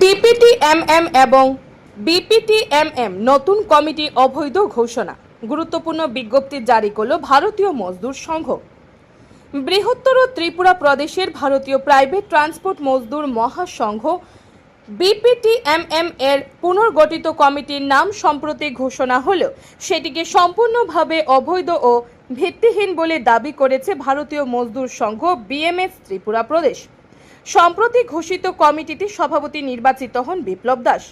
টিপিটিএমএম এবং বিপিটিএমএম নতুন কমিটি অবৈধ ঘোষণা। গুরুত্বপূর্ণ বিজ্ঞপ্তি জারি করল ভারতীয় মজদুর সংঘ। বৃহত্তর ত্রিপুরা প্রদেশের ভারতীয় প্রাইভেট ট্রান্সপোর্ট মজদুর মহাসংঘ বিপিটিএমএম এর পুনর্গঠিত কমিটির নাম সম্প্রতি ঘোষণা হলেও সেটিকে সম্পূর্ণভাবে অবৈধ ও ভিত্তিহীন বলে দাবি করেছে ভারতীয় মজদুর সংঘ বিএমএস ত্রিপুরা প্রদেশ। সম্প্রতি ঘোষিত কমিটিতে সভাপতি নির্বাচিত হন বিপ্লব দাস।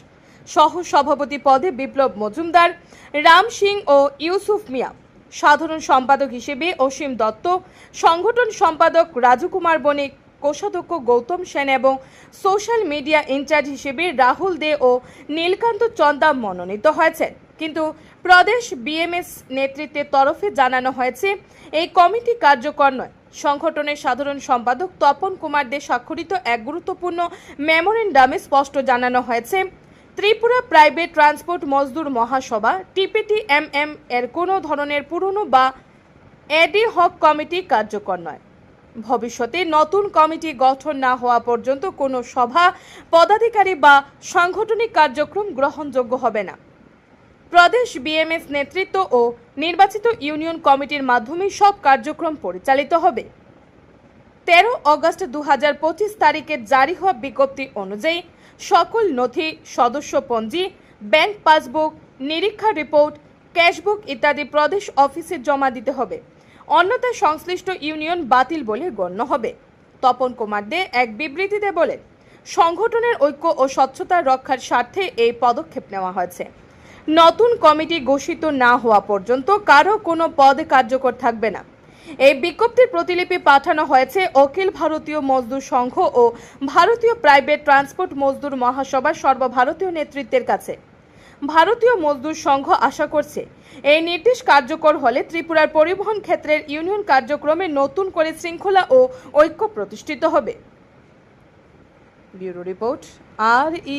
সহ সভাপতি পদে বিপ্লব মজুমদার, রাম সিং ও ইউসুফ মিয়া। সাধারণ সম্পাদক হিসেবে অসীম দত্ত, সংগঠন সম্পাদক রাজু কুমার বণিক, কোষাধ্যক্ষ গৌতম সেন এবং সোশ্যাল মিডিয়া ইনচার্জ হিসেবে রাহুল দে ও নীলকান্ত চন্দা মনোনীত হয়েছেন। কিন্তু প্রদেশ বিএমএস নেতৃত্বের তরফে জানানো হয়েছে, এই কমিটি কার্যকর নয়। সংগঠনের সাধারণ সম্পাদক তপন কুমার দে স্বাক্ষরিত এক গুরুত্বপূর্ণ মেমোরেন্ডামে স্পষ্ট জানানো হয়েছে, ত্রিপুরা প্রাইভেট ট্রান্সপোর্ট মজদুর মহাসভা, টিপিটিএমএম এর কোনো ধরনের পুরনো বা এডি হক কমিটি কার্যকর নয়। ভবিষ্যতে নতুন কমিটি গঠন না হওয়া পর্যন্ত কোনো সভা, পদাধিকারী বা সাংগঠনিক কার্যক্রম গ্রহণযোগ্য হবে না। প্রদেশ বিএমএস নেতৃত্ব ও নির্বাচিত ইউনিয়ন কমিটির মাধ্যমে সব কার্যক্রম পরিচালিত হবে। তেরো অগস্ট দু হাজার পঁচিশ তারিখে জারি হওয়া বিজ্ঞপ্তি অনুযায়ী সকল নথি, সদস্যপঞ্জি, ব্যাংক পাসবুক, নিরীক্ষা রিপোর্ট, ক্যাশবুক ইত্যাদি প্রদেশ অফিসে জমা দিতে হবে। অন্যথায় সংশ্লিষ্ট ইউনিয়ন বাতিল বলে গণ্য হবে। তপন কুমার দে এক বিবৃতিতে বলেন, সংগঠনের ঐক্য ও স্বচ্ছতা রক্ষার স্বার্থে এই পদক্ষেপ নেওয়া হয়েছে। নতুন কমিটি ঘোষিত না হওয়া পর্যন্ত কারও কোনো পদ কার্যকর থাকবে না। এই বিজ্ঞপ্তির প্রতিলিপি পাঠানো হয়েছে অখিল ভারতীয় মজদুর সংঘ ও ভারতীয় প্রাইভেট ট্রান্সপোর্ট মজদুর মহাসভার সর্বভারতীয় নেতৃত্বের কাছে। ভারতীয় মজদুর সংঘ আশা করছে, এই নির্দেশ কার্যকর হলে ত্রিপুরার পরিবহন ক্ষেত্রের ইউনিয়ন কার্যক্রমে নতুন করে শৃঙ্খলা ও ঐক্য প্রতিষ্ঠিত হবে। ব্যুরো রিপোর্ট, আর ই